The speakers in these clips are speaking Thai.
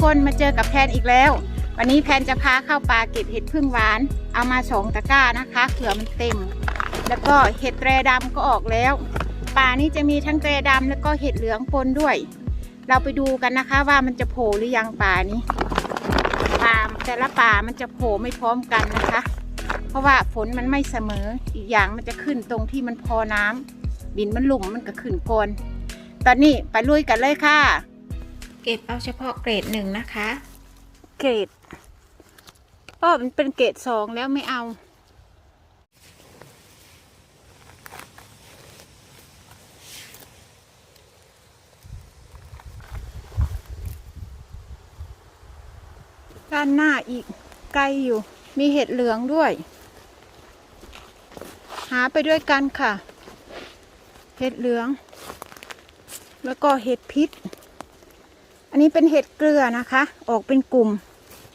คนมาเจอกับแพนอีกแล้ว วันนี้แพนจะพาเข้าป่าเก็บเห็ดพึ่งหวาน เอามาสองตะกร้านะคะเผื่อมันเต็ม แล้วก็เห็ดแตรดำก็ออกแล้ว ป่านี้จะมีทั้งแตรดำแล้วก็เห็ดเหลืองปนด้วย เราไปดูกันนะคะว่ามันจะโผล่หรือยังป่านี้ป่าแต่ละป่ามันจะโผล่ไม่พร้อมกันนะคะ เพราะว่าฝนมันไม่เสมออีกอย่างมันจะขึ้นตรงที่มันพอน้ำดินมันหลุ่มมันก็ขึ้นโกนตอนนี้ไปลุยกันเลยค่ะ เก็บเอาเฉพาะเกรดหนึ่งนะคะ เกรดอ้อมันเป็นเกรดสองแล้วไม่เอา ด้านหน้าอีกไกลอยู่ มีเห็ดเหลืองด้วย หาไปด้วยกันค่ะ เห็ดเหลือง แล้วก็เห็ดพิษ อันนี้เป็นเห็ดเกลือนะคะ ออกเป็นกลุ่ม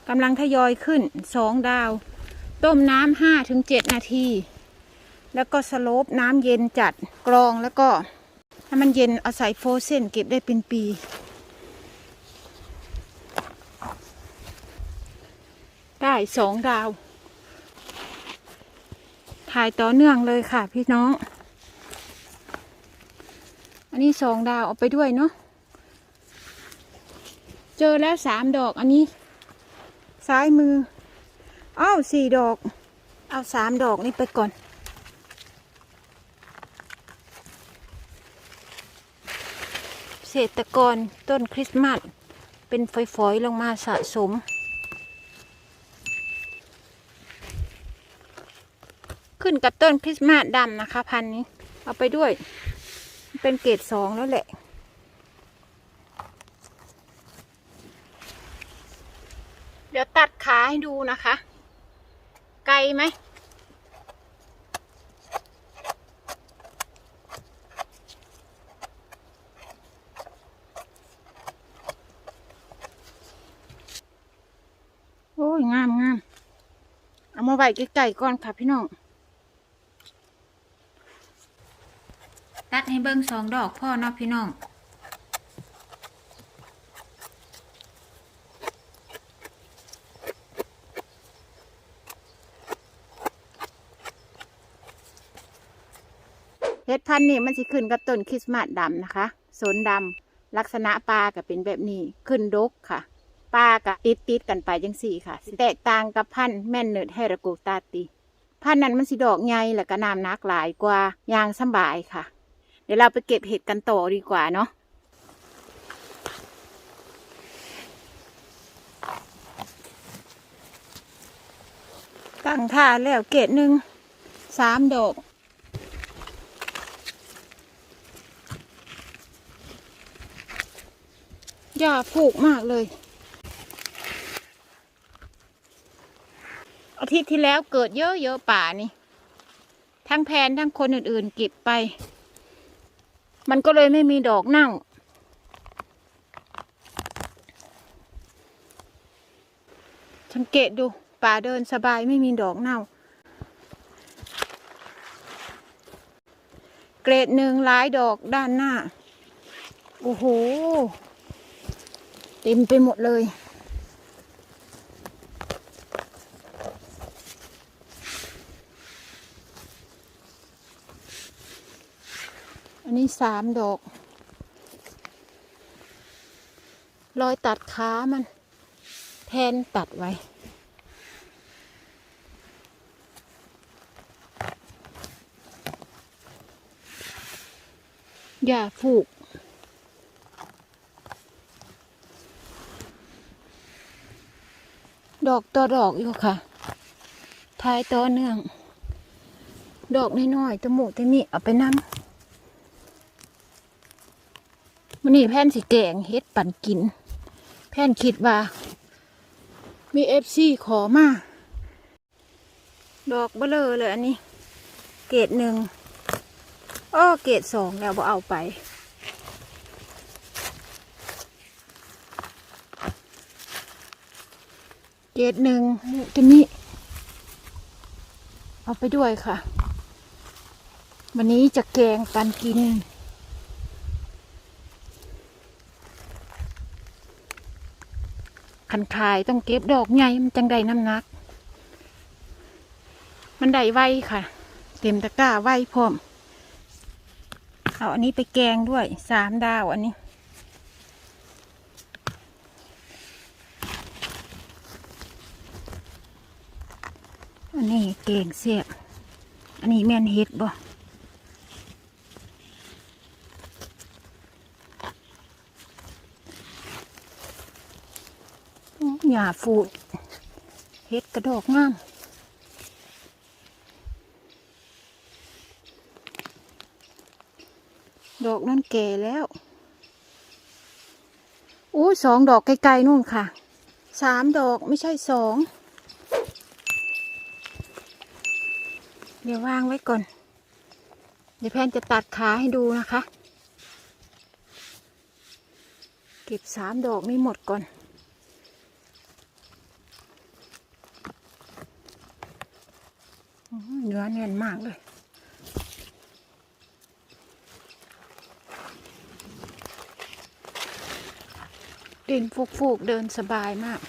กำลังทยอยขึ้นสองดาว ต้มน้ำห้าถึงเจ็ดนาที แล้วก็สโลปน้ำเย็นจัดกรองแล้วก็ถ้ามันเย็นเอาใส่โฟเซนเก็บได้เป็นปี ได้สองดาว ถ่ายต่อเนื่องเลยค่ะพี่น้อง อันนี้สองดาวเอาไปด้วยเนาะ เจอแล้วสามดอกอันนี้ ซ้ายมืออ้าวสี่ดอก เอาสามดอกนี้ไปก่อน เศรษฐกรต้นคริสต์มาสเป็นฝอยๆลงมาสะสม ขึ้นกับต้นคริสต์มาสดำนะคะ พันนี้ เอาไปด้วย เป็นเกรดสองแล้วแหละ ดี๋ยวตัดขาให้ดูนะคะ ไกลไหม โอ้ย งามงามเอามาไว้ใกล้ๆก่อนค่ะพี่น้อง ตัดให้เบิ้งสองดอกพ่อเนาะพี่น้อง ดพันธุ์นี่มันสิขึ้นกับต้นคริสต์มาสดำนะคะสนดำลักษณะปลาก็เป็นแบบนี้ขึ้นดกค่ะปลาก็ติดติดกันไปจังสี่ค่ะแตกต่างกับพันธุ์แม่นเนิดเฮรากูตาตีพันธุ์นั้นมันสิดอกใหญ่แล้วก็น้ำนักหลายกว่ายางสบายค่ะ เดี๋ยวเราไปเก็บเห็ดกันต่อดีกว่าเนาะตั้งท่าแล้วเกตหนึ่งสามดอก หญ้าผูกมากเลย อาทิตย์ที่แล้วเกิดเยอะๆป่านี่ ทั้งแพนทั้งคนอื่นๆเก็บไป มันก็เลยไม่มีดอกเน่าสังเกตดูป่าเดินสบายไม่มีดอกเน่า เกรดหนึ่งหลายดอกด้านหน้า โอ้โห เต็มไปหมดเลยอันนี้สามดอก รอยตัดขามัน แทนตัดไว้ อย่าผูก ดอกต่อดอกอยู่ค่ะ ท้ายต่อเนื่อง ดอกน้อยๆตะหมูตะมีเอาไปนั่งมันนี่แผ่นสีแกงเฮ็ดปั่นกินแผ่นคิดว่า มีเอฟซีขอมา ดอกเบลอเลยอันนี้ เกรดหนึ่งอ้อเกรดสองแล้วบ่เอาไป เกรดหนึ่งจะมีเอาไปด้วยค่ะ วันนี้จะแกงปันกินคันขายต้องเก็บดอกใหญ่มันจังได้น้ำหนัก มันได้ไวค่ะ เต็มตะกร้าไวพร้อม เอาอันนี้ไปแกงด้วยสามดาวอันนี้ อันนี้เก่งเสียบอันนี้แม่นเฮ็ดบ่หญ้าฟูดเฮ็ดกระดอกงามดอกนั่นแก่แล้วอู้สองดอกไกลๆนู่นค่ะ สามดอกไม่ใช่สอง เดี๋ยววางไว้ก่อน เดี๋ยวแพนจะตัดขาให้ดูนะคะ เก็บสามดอกนี้หมดก่อน เนื้อแน่นมากเลยดินฟูกๆเดินสบายมาก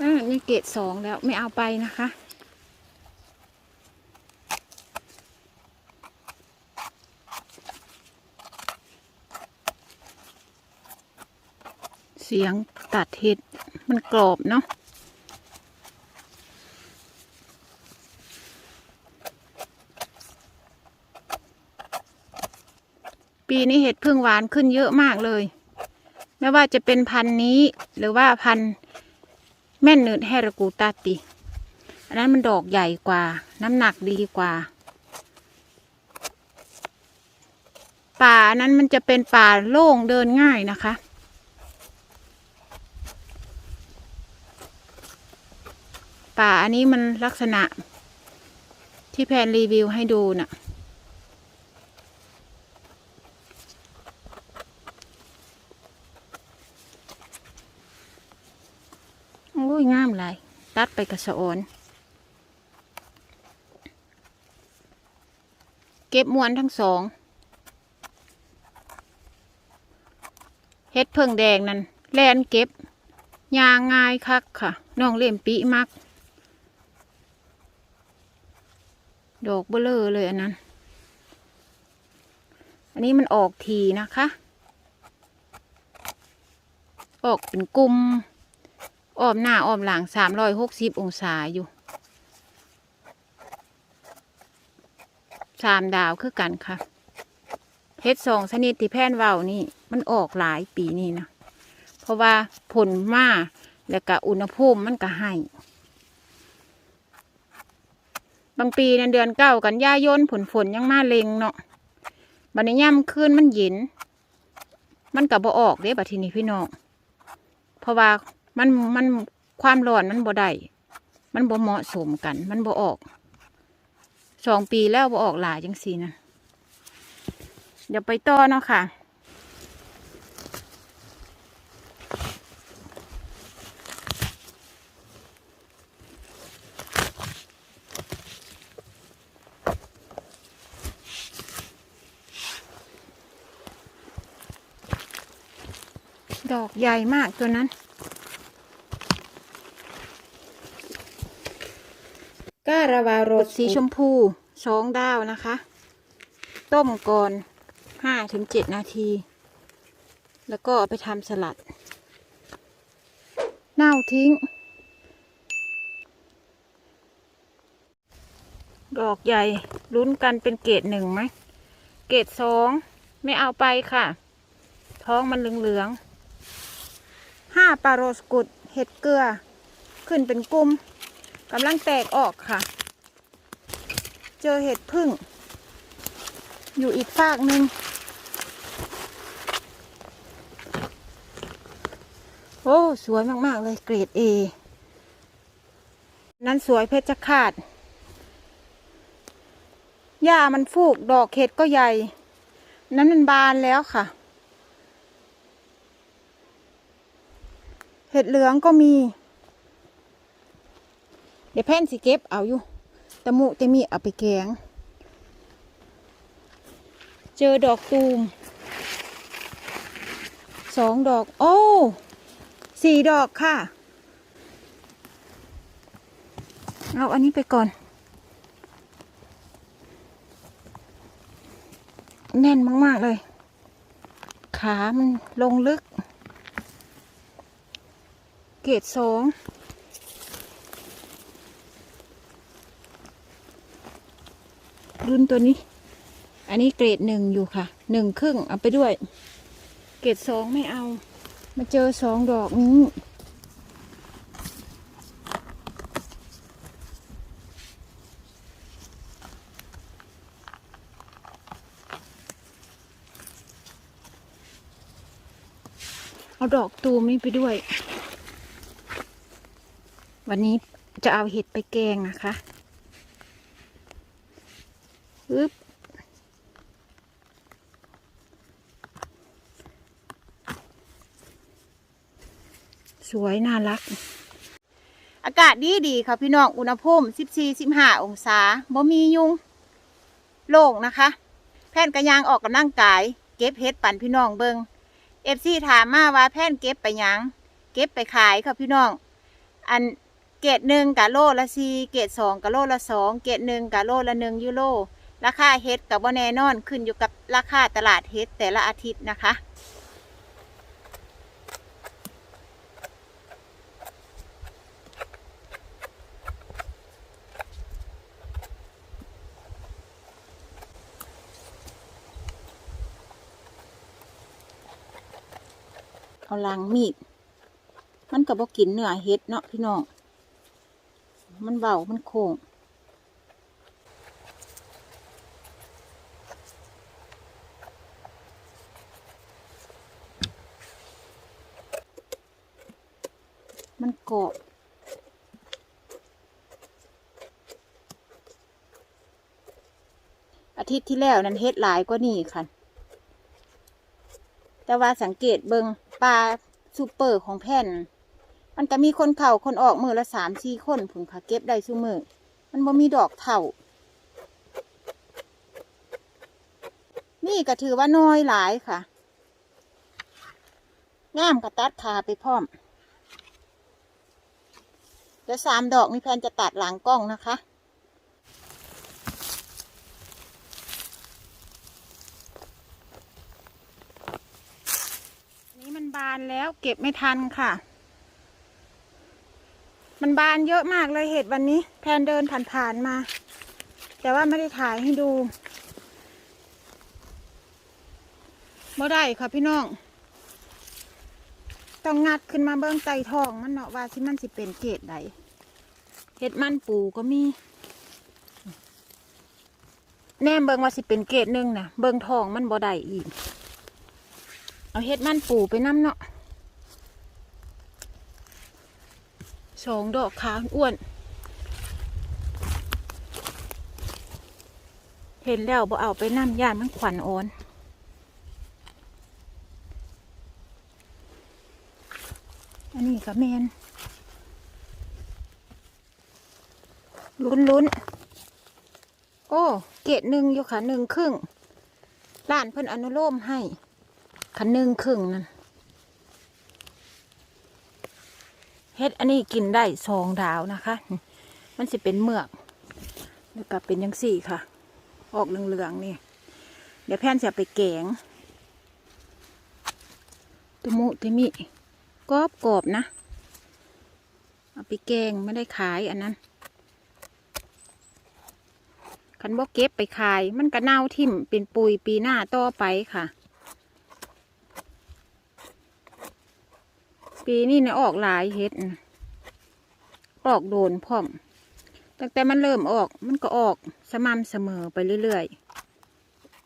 อ่านี่เกรดสองแล้วไม่เอาไปนะคะ สียงตัดเห็ดมันกรอบเนาะปีนี้เห็ดพึ่งหวานขึ้นเยอะมากเลย ไม่ว่าจะเป็นพันธุ์นี้หรือว่าพันธุ์แม่นเนิดแฮรกูตาติอันนั้นมันดอกใหญ่กว่า น้ำหนักดีกว่า ป่านั้นมันจะเป็นป่าโล่งเดินง่ายนะคะ ป่าอันนี้มันลักษณะที่แพนรีวิวให้ดูน่ะ โอ้ยงามเลยตัดไปกระสออน เก็บมวนทั้งสอง เฮ็ดเพิ่งแดงนั่นแลนเก็บยางง่ายคักค่ะ น้องเล่มปีมัก ดอกเบลอเลยอันนั้น อันนี้มันออกทีนะคะ ออกเป็นกลุ่มอ้อมหน้าอ้อมหลังสามร้อยหกสิบองศาอยู่สามดาวคือกันค่ะเฮ็ดสองชนิดที่แพนเว้านี่ มันออกหลายปีนี่นะ เพราะว่าผลมาแล้วก็อุณหภูมิมันก็ให้ บางปีในเดือนเก้ากันยายนผลฝนยังมาเลงเนาะบัดนี้ย่ำขึ้นมันเย็น มันกับบ่ออกเด้บัดทีนี้พี่น้องเพราะว่ามันมันความร้อนมันบ่ได้มันบ่เหมาะสมกัน มันบ่ออกสองปีแล้วบ่ออกหลายจังสีนะเดี๋ยวไปต่อเนาะค่ะ ดอกใหญ่มากตัวนั้น ก้าราวารสสีชมพูสองดาวนะคะ ต้มก่อนห้าถึงเจ็ดนาที แล้วก็เอาไปทำสลัด เน่าทิ้ง ดอกใหญ่ลุ้นกันเป็นเกรดหนึ่งไหม เกรดสองไม่เอาไปค่ะ ท้องมันเหลืองๆ ห้าปลาโรสกุดเห็ดเกลือ ขึ้นเป็นกลุ่มกำลังแตกออกค่ะ เจอเห็ดพึ่ง อยู่อีกฝากหนึ่งโอ้ สวยมาก ๆ เลยเกรดเอนั้นสวยเพชรขาดหญ้ามันฟูกดอกเห็ดก็ใหญ่ นั้นมันบานแล้วค่ะ เห็ดเหลืองก็มี เดี๋ยวแพนสิเก็บเอาอยู่ตะมุจะมีเอาไปแกง เจอดอกตูมสองดอก โอ้สี่ดอกค่ะ เอาอันนี้ไปก่อน แน่นมาก ๆ เลย ขามันลงลึก เกรดสองรุ่นตัวนี้ อันนี้เกรดหนึ่งอยู่ค่ะ หนึ่งครึ่งเอาไปด้วย เกรดสองไม่เอา มาเจอสองดอกนี้เอาดอกตูมนี้ไปด้วย วันนี้จะเอาเห็ดไปแกงนะคะปึ๊บสวยน่ารัก อากาศดีดีค่ะพี่น้อง อุณหภูมิ14-15 องศาบ่มียุง โล่งนะคะ แพนกระยางออกกำลังกาย เก็บเห็ดปั่นพี่น้องเบิงเอฟซีถามมาว่าแพนเก็บไปยัง เก็บไปขายค่ะพี่น้อง อัน เกตหนึ่งกะโลละสี่เกตสองกะโลละสองเกตหนึ่งกะโลละหนึ่งยูโรราคาเฮ็ดกับว่าแน่นอนขึ้นอยู่กับราคาตลาดเฮ็ดแต่ละอาทิตย์นะคะ เอาลังมีด มันก็บ่กินเนื้อเฮ็ดเนาะพี่น้อง มันเบา มันโค้งมันกรอบอาทิตย์ที่แล้วนั้นเฮ็ดหลายกว่านี่ค่ะ แต่ว่าสังเกตเบิงปลาซูเปอร์ของแผ่น มันก็มีคนเข่าคนออกมือละสามสี่คนผึ่งค่ะเก็บได้ซุมือ มันบ่มีดอกเท่า นี่ก็ถือว่าน้อยหลายค่ะ งามกระตัดขาไปพร้อม เดี๋ยวสามดอกมีแพนจะตัดหลังกล้องนะคะนนี้มันบานแล้วเก็บไม่ทันค่ะ มันบานเยอะมากเลยเห็ดวันนี้ แพนเดินผ่านๆมา แต่ว่าไม่ได้ถ่ายให้ดูบ่ได้ค่ะพี่น้อง ต้องงัดขึ้นมาเบิ้งไตทองมันเนาะว่าที่มันสิเป็นเกตใดเห็ดมันปูก็มี แนมเบิ้งว่าสิเป็นเกตหนึ่งนะเบิ้งทองมันบ่ได้อีก เอาเห็ดมันปูไปน้ำเนาะ สองดอกขาอ้วน เห็นแล้วบ่เอาไปน้ำย่านมันขวัญอ่อนอันนี้ก็แมนลุ้นลุ้นๆโอ้ เกตหนึ่งอยู่ค่ะหนึ่งครึ่งร้านเพิ่นอนุโลมให้คันหนึ่งครึ่งนั่น เฮ็ดอันนี้กินได้สองดาวนะคะ มันสิเป็นเมือกแล้วก็เป็นยังสี่ค่ะ ออกเหลืองๆนี่ เดี๋ยวแพนจะไปแกงตุมุติมิกรอบกรอบนะ เอาไปแกงไม่ได้ขายอันนั้นคันบอกเก็บไปขาย มันก็เน่าทิ่มเป็นปุยปีหน้าต่อไปค่ะ ปีนี้เนี่ยออกหลายเฮ็ดออกโดนพร้อมตั้งแต่มันเริ่มออกมันก็ออกสม่ำเสมอไปเรื่อย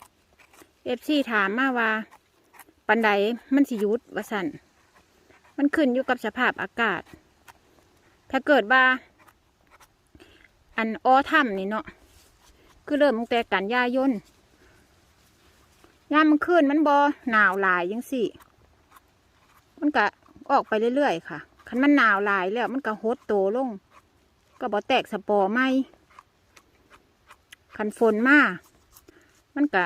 ๆเอฟซีถามมาว่าปันใดมันสิยุดว่าสันมันขึ้นอยู่กับสภาพอากาศ ถ้าเกิดว่า อันอ้อถ้ำนี่เนาะคือเริ่มตั้งแต่กันยายนย่ามมันขึ้นมันบอหนาวหลายยังสิมันก็ ออกไปเรื่อยๆค่ะคันมันหนาวลายแล้วมันก็หดโตลง ก็บอแตกสปอร์ไหมคันฝนมามันก็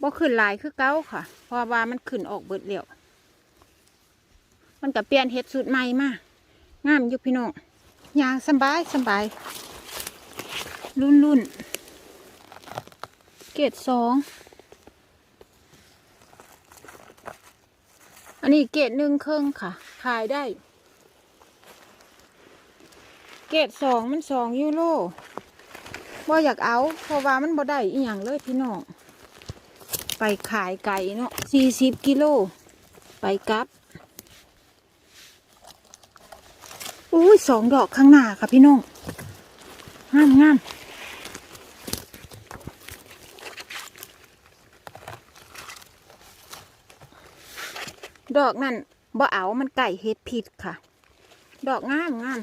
บ่ขึ้นลายคือเก้าค่ะ เพราะว่ามันขึ้นออกเบิดเร็วมันก็เปลี่ยนเห็ดสูตรใหม่มางามอยู่พี่น้องยางสบายสบายรุ่นรุ่นเกรดสอง อันนี้เกรดหนึ่งครึ่งค่ะ ขายได้ เกรดสองมันสองยูโรว่อยากเอา เพราะว่ามันบ่ได้อีหยังเลยพี่น้อง ไปขายไก่เนาะสี่สิบกิโล ไปกลับอุ้ยสองดอกข้างหน้าค่ะพี่น้อง งามงาม ดอกนั่นบ่เอา มันไก่เฮ็ดผิดค่ะ ดอกงามงาม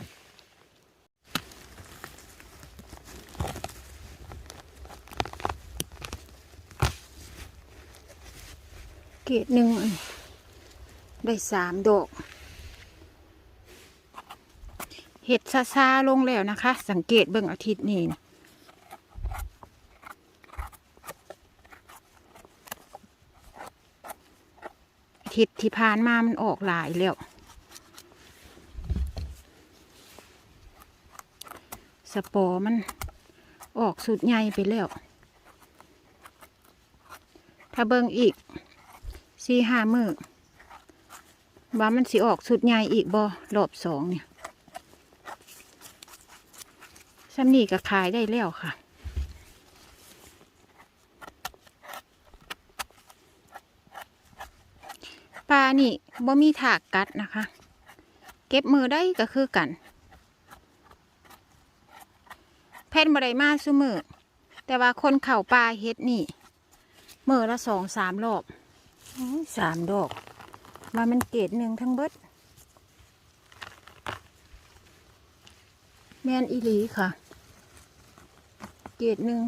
เกตหนึ่งได้สามดอก เห็ดซาซาลงแล้วนะคะ สังเกตเบิ่งอาทิตย์นี้นะ ทิตย์ที่ผ่านมามันออกหลายแล้วสปอมันออกสุดใหญ่ไปแล้ว ถ้าเบิ่งอีกสี่ห้ามือว่ามันสิออกสุดใหญ่อีกบ่รอบสองเนี่ยซ้ำนี่ก็ขายได้แล้วค่ะ ปลา นี่บ่มีถากกัดนะคะ เก็บมือได้ก็คือกัน แพทย์บ่ได้มาซุมือแต่ว่าคนเข่าปลาเฮ็ดนี่มือละสองสามรอบสามดอกมามันเกตหนึ่งทั้งเบิดแมนอีหลีค่ะ เกตหนึ่ง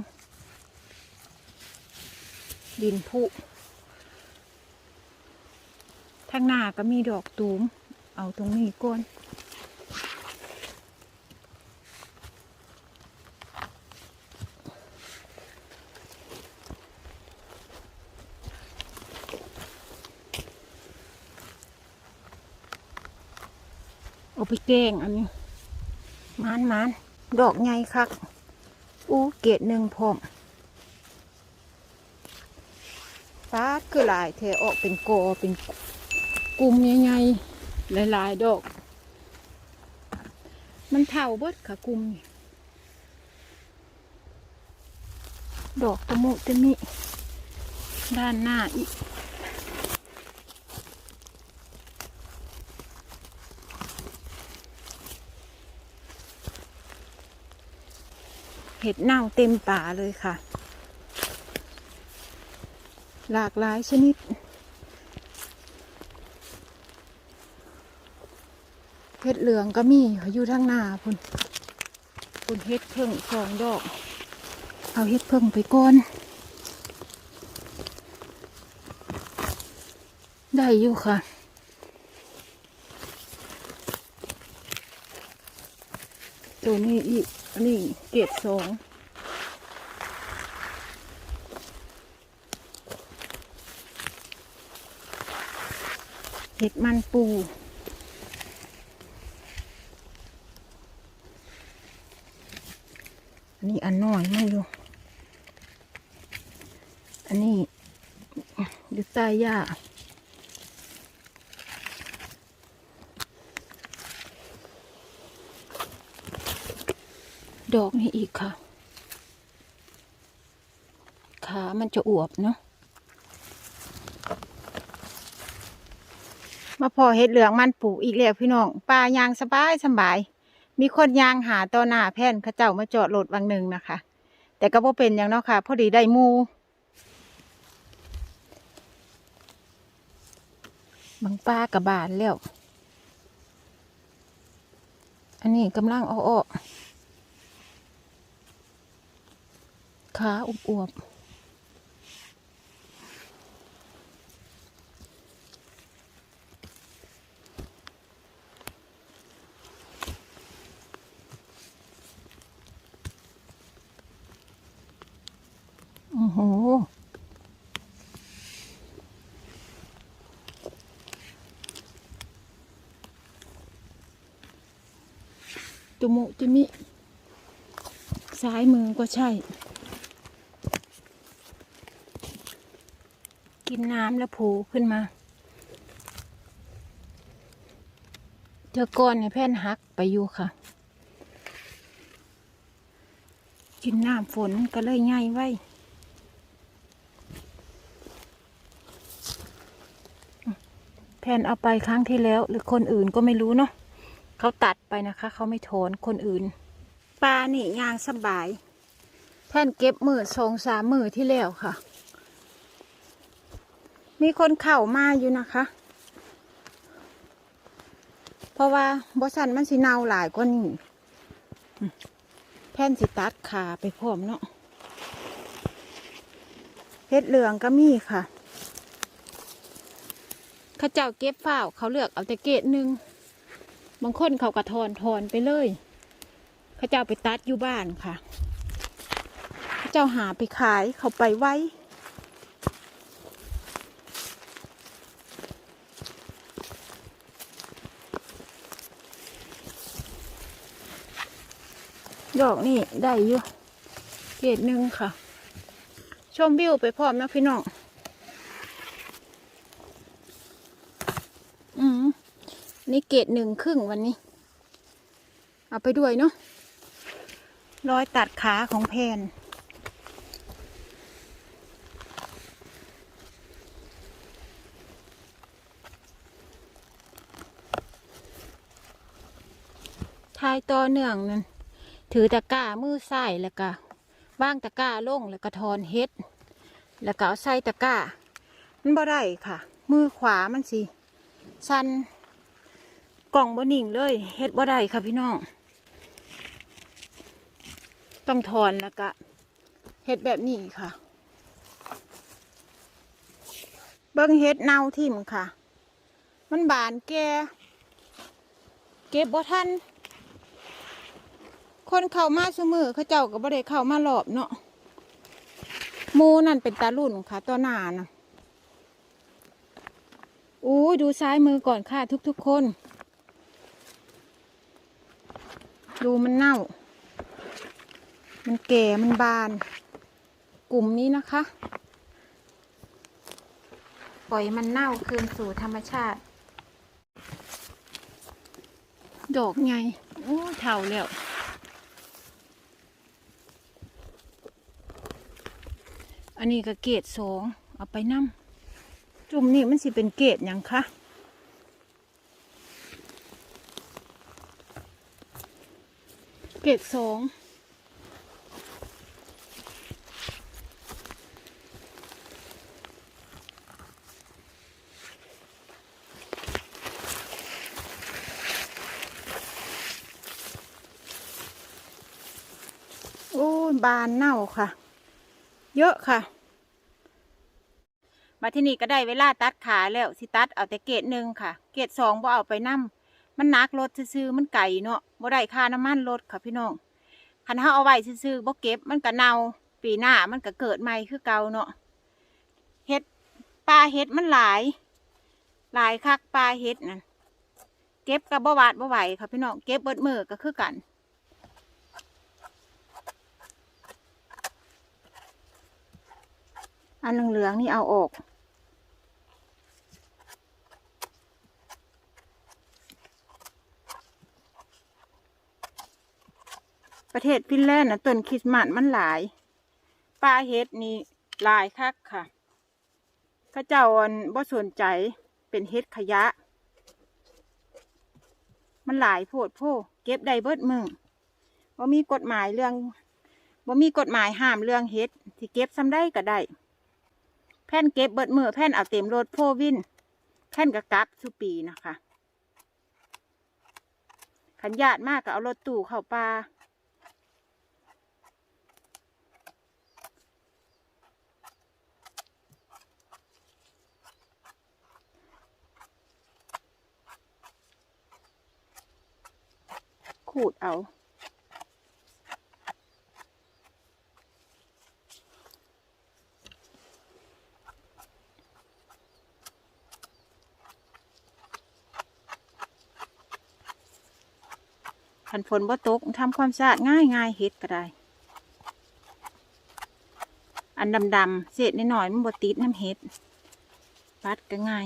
ดินผุ ทางหน้าก็มีดอกตูม เอาตรงนี้ก่อนเอาไปแกงอันนี้มานมานดอกใหญ่คัก อู้เกตหนึ่งพอมฟ้าดคือลายเทออกเป็นโกเป็น กลุ่มใหญ่ๆหลายๆดอก มันเท่าเบิดค่ะกลุ่มดอกตะมุตะมิด้านหน้าอีกเห็ดเน่าเต็มป่าเลยค่ะ หลากหลายชนิด ห็ดเหลืองก็มีอยู่ทางหน้าพุ่นพุ่นเห็ดเพิ่งสองดอก เอาเห็ดเพิ่งไปก่อนได้อยู่ค่ะตัวนี้อีกอันนี้เกรดสองเห็ดมันปู นี้อันน้อยไม่อยู่ อันนี้อยู่ใต้หญ้าดอกนี่อีกค่ะ ขามันจะอวบเนาะ มาพอเห็ดเหลืองมันปลูกอีกแล้วพี่น้อง ปลายางสบายสบาย มีคนยางหาต่อหน้าแผ่นเขาเจ้ามาจอดรถวังหนึ่งนะคะ แต่ก็บ่เป็นอย่างเนาะค่ะ พอดีได้มูบางปลากระบาลแล้ว อันนี้กำลังอาอขาอวบๆ โอ้โหตุมุตุมิ ซ้ายมือก็ใช่ กินน้ำแล้วโผล่ขึ้นมา เจอก้อนเนี่ยแผ่นหักไปอยู่ค่ะ กินน้ำฝนก็เลยง่ายไว้ แผ่ นเอาไปครั้งที่แล้ว หรือคนอื่นก็ไม่รู้เนาะเขาตัดไปนะคะ เขาไม่ถอนคนอื่น ปลานี่ยางสบายแผ่นเก็บมือสองสามมือที่แล้วค่ะ มีคนเข่ามาอยู่นะคะ เพราะว่าบอสันมันสิเนาหลายกว่านี้แผ่นสิตัดขาไปพร้อมเนาะเฮ็ดเหลืองก็มีค่ะ ข้าเจ้าเก็บฝ้าวเขาเลือกเอาแต่เกตหนึ่งบางคนเขากระทอนทอนไปเลยเข้าเจ้าไปตัดอยู่บ้านค่ะเข้าเจ้าหาไปขายเขาไปไว้ดอกนี่ได้อยู่เกตหนึ่งค่ะ ชมวิวไปพร้อมนะพี่น้อง อืม นี่เกตหนึ่งครึ่งวันนี้ เอาไปด้วยเนาะรอยตัดขาของแพนทายต่อเนื่องนั่นถือตะกร้ามือซ้ายแล้วก็ว่างตะกร้าลงแล้วก็ทอนเฮ็ด แล้วก็เอาใส่ตะกร้า มันบ่ได้ค่ะ มือขวามันสิ สัน กล่องบนิ่งเลยเฮ็ดบ่ได้ค่ะพี่น้อง ต้องถอนแล้วก็เฮ็ดแบบนี้ค่ะ เบิ้งเฮ็ดเน่าทิ่มค่ะ มันบานแก่เก็บบ่ทันคนเข้ามาซุมือเขาเจ้าก็บ่ได้เข้ามาหลอบเนาะมูนั่นเป็นตาลุ่นค่ะตัวหนานะอู้ดูซ้ายมือก่อนค่ะทุกๆคน ดูมันเน่า มันแก่ มันบาน กลุ่มนี้นะคะ ปล่อยมันเน่าคืนสู่ธรรมชาติ ดอกไง โอ้เท่าแล้วอันนี้ก็เกตสองเอาไปนั่มจุ่มนี่มันสิเป็นเกตยังคะ เกตสองโอ้บานเน่าค่ะ เยอะค่ะ มาที่นี่ก็ได้เวลาตัดขาแล้ว สิตัดเอาแต่เกตหนึ่งค่ะ เกตสองบ่เอาไปนํมั นหนักรถซื้อมันไก่เนาะบ่ได้ค่าน้ำมันรถค่ะพี่น้องคันเฮาเอาไว้ซื้อบ่เก็บมันก็เน่าปีหน้ามันก็เกิดใหม่คือเก่าเนาะเฮ็ดปลาเฮ็ดมันหลาย หลายคักปลาเฮ็ดนั่นเก็บกับบ่หวาดบ่ไหวค่ะพี่น้องเก็บเบิดมือก็คือกันอันเหลืองๆนี่เอาออก ประเทศฟินแลนด์นะต้นคริสต์มาสมันหลายปลาเฮ็ดนี่หลายคักค่ะข้าเจ้าอันบ่สนใจเป็นเฮ็ดขยะ มันหลายโพดโพเก็บได้เบิดมึงบ่มีกฎหมายเรื่องบ่มีกฎหมายห้ามเรื่องเฮ็ดที่เก็บซ้ำได้ก็ได้แผ่นเก็บเบิดมือแผ่นเอาเต็มรถโพวินแผ่นกระกับสุปีนะคะขันญาติมากก็เอารถตู้เข้าป่า ขูดเอาขันฝนบ่ตกทำความสะอาดง่ายง่ายเฮ็ดก็ได้ อันดำๆเศษน้อยมันบ่ติดน้ำเฮ็ดปัดก็ง่าย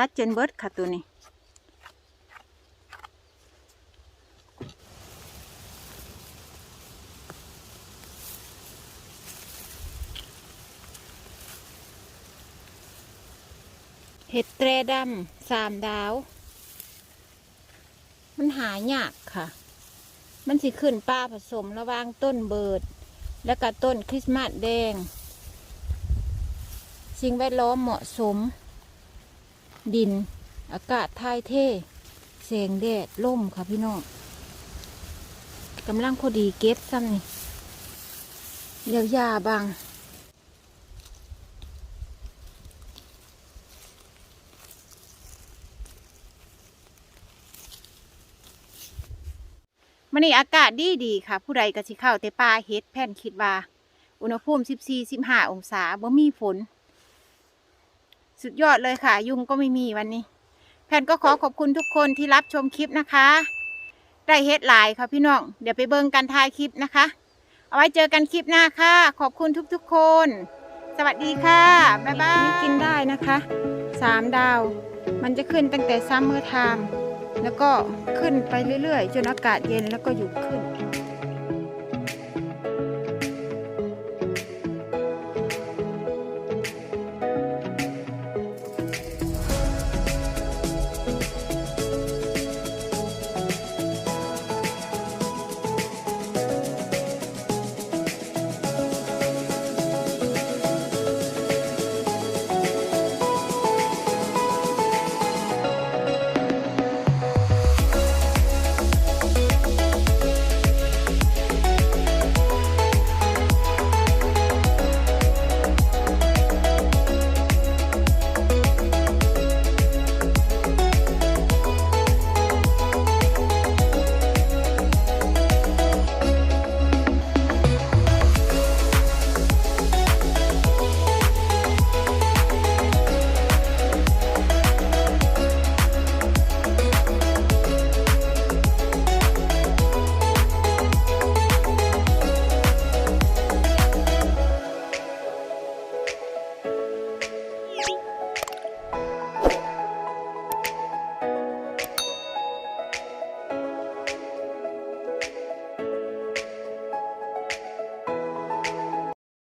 ตัดจนเบิดค่ะตัวนี้ เห็ดแตรดำสามดาว มันหายากค่ะ มันสิขึ้นป้าผสมระหว่างต้นเบิด แล้วก็ต้นคริสต์มาสแดง สิ่งแวดล้อมเหมาะสม ดิน อากาศทายเทแสงแดดล่มค่ะพี่น้องกำลังพอดีเก็บซ้ำนี่เดี๋ยวยาบางมันนี่อากาศดีดีค่ะ ผู้ใดก็สิเข้าแต่ป่าเฮ็ดแผ่นคิดว่า อุณหภูมิ 14-15 องศาบ่มีฝน สุดยอดเลยค่ะ ยุงก็ไม่มีวันนี้แผ่นก็ขอขอบคุณทุกคนที่รับชมคลิปนะคะ ได้เฮ็ดหลายค่ะพี่น้อง เดี๋ยวไปเบิ่งกันท้ายคลิปนะคะ เอาไว้เจอกันคลิปหน้าค่ะ ขอบคุณทุกๆคน สวัสดีค่ะ บ๊ายบายนี่กินได้นะคะสามดาว มันจะขึ้นตั้งแต่ซัมเมอร์ไทม์แล้วก็ขึ้นไปเรื่อยๆ จนอากาศเย็นแล้วก็หยุดขึ้น